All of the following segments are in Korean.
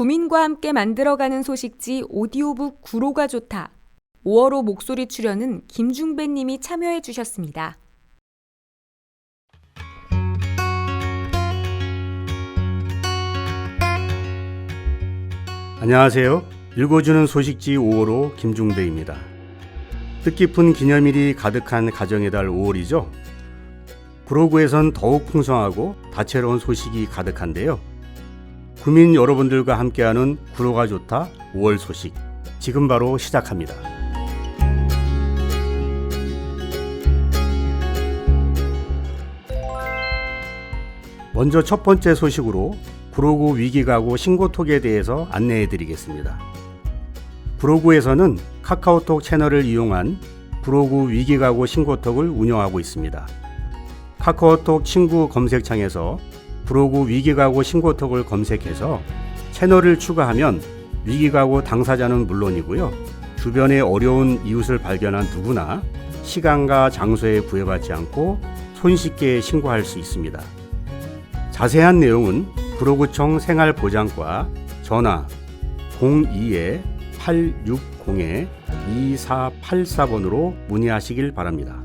구민과 함께 만들어가는 소식지 오디오북 구로가 좋다. 5월호 목소리 출연은 김중배 님이 참여해 주셨습니다. 안녕하세요. 읽어주는 소식지 5월호 김중배입니다. 뜻깊은 기념일이 가득한 가정의 달 5월이죠. 구로구에선 더욱 풍성하고 다채로운 소식이 가득한데요. 구민 여러분들과 함께하는 구로가 좋다 5월 소식 지금 바로 시작합니다. 먼저 첫 번째 소식으로 구로구 위기가구 신고톡에 대해서 안내해 드리겠습니다. 구로구에서는 카카오톡 채널을 이용한 구로구 위기가구 신고톡을 운영하고 있습니다. 카카오톡 친구 검색창에서 구로구 위기가구 신고톡을 검색해서 채널을 추가하면 위기가구 당사자는 물론이고요. 주변에 어려운 이웃을 발견한 누구나 시간과 장소에 구애받지 않고 손쉽게 신고할 수 있습니다. 자세한 내용은 구로구청 생활보장과 전화 02-860-2484번으로 문의하시길 바랍니다.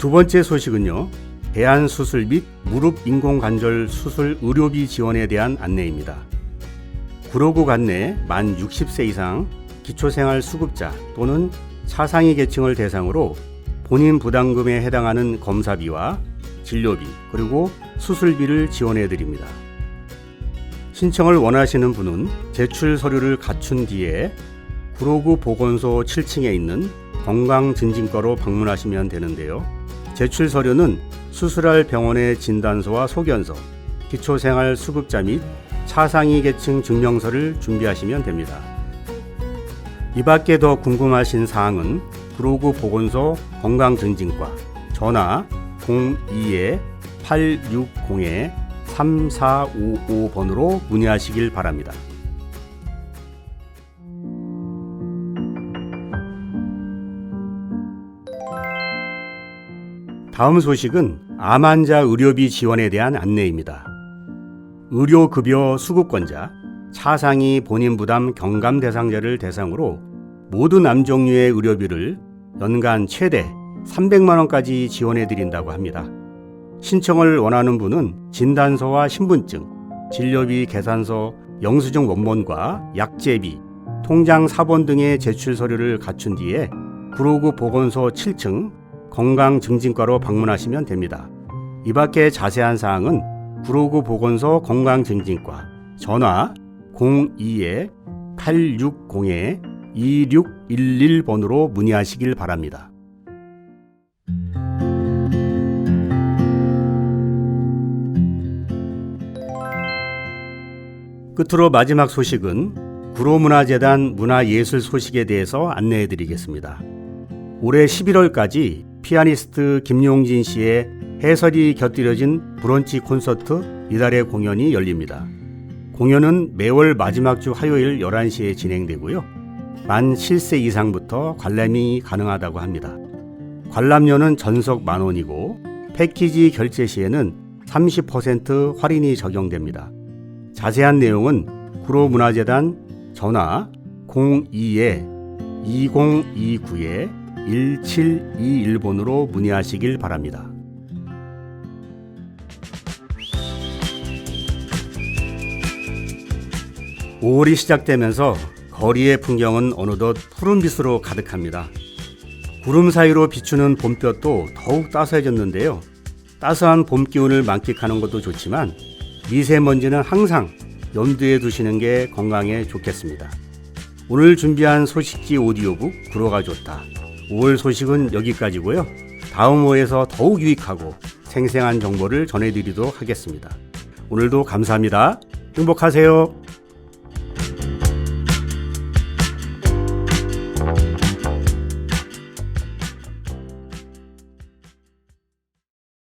두 번째 소식은요. 대한 수술 및 무릎 인공관절 수술 의료비 지원에 대한 안내입니다. 구로구 관내 만 60세 이상 기초생활 수급자 또는 차상위 계층을 대상으로 본인 부담금에 해당하는 검사비와 진료비 그리고 수술비를 지원해 드립니다. 신청을 원하시는 분은 제출 서류를 갖춘 뒤에 구로구 보건소 7층에 있는 건강증진과로 방문하시면 되는데요. 제출 서류는 수술할 병원의 진단서와 소견서, 기초생활 수급자 및 차상위 계층 증명서를 준비하시면 됩니다. 이 밖에 더 궁금하신 사항은 구로구 보건소 건강증진과 전화 02-860-3455번으로 문의하시길 바랍니다. 다음 소식은 암 환자 의료비 지원에 대한 안내입니다. 의료급여 수급권자, 차상위 본인 부담 경감 대상자를 대상으로 모든 암 종류의 의료비를 연간 최대 300만 원까지 지원해 드린다고 합니다. 신청을 원하는 분은 진단서와 신분증, 진료비 계산서, 영수증 원본과 약제비, 통장 사본 등의 제출 서류를 갖춘 뒤에 구로구 보건소 7층 건강증진과로 방문하시면 됩니다. 이 밖에 자세한 사항은 구로구 보건소 건강증진과 전화 02-860-2611번으로 문의하시길 바랍니다. 끝으로 마지막 소식은 구로문화재단 문화예술 소식에 대해서 안내해 드리겠습니다. 올해 11월까지 피아니스트 김용진 씨의 해설이 곁들여진 브런치 콘서트 이달의 공연이 열립니다. 공연은 매월 마지막 주 화요일 11시에 진행되고요. 만 7세 이상부터 관람이 가능하다고 합니다. 관람료는 전석 만 원이고 패키지 결제 시에는 30% 할인이 적용됩니다. 자세한 내용은 구로문화재단 전화 02-2029에 1721번으로 문의하시길 바랍니다. 오월이 시작되면서 거리의 풍경은 어느덧 푸른빛으로 가득합니다. 구름 사이로 비추는 봄볕도 더욱 따스해졌는데요. 따스한 봄 기운을 만끽하는 것도 좋지만 미세먼지는 항상 염두에 두시는 게 건강에 좋겠습니다. 오늘 준비한 소식지 오디오북 구로가 좋다. 5월 소식은 여기까지고요. 다음 호에서 더욱 유익하고 생생한 정보를 전해드리도록 하겠습니다. 오늘도 감사합니다. 행복하세요.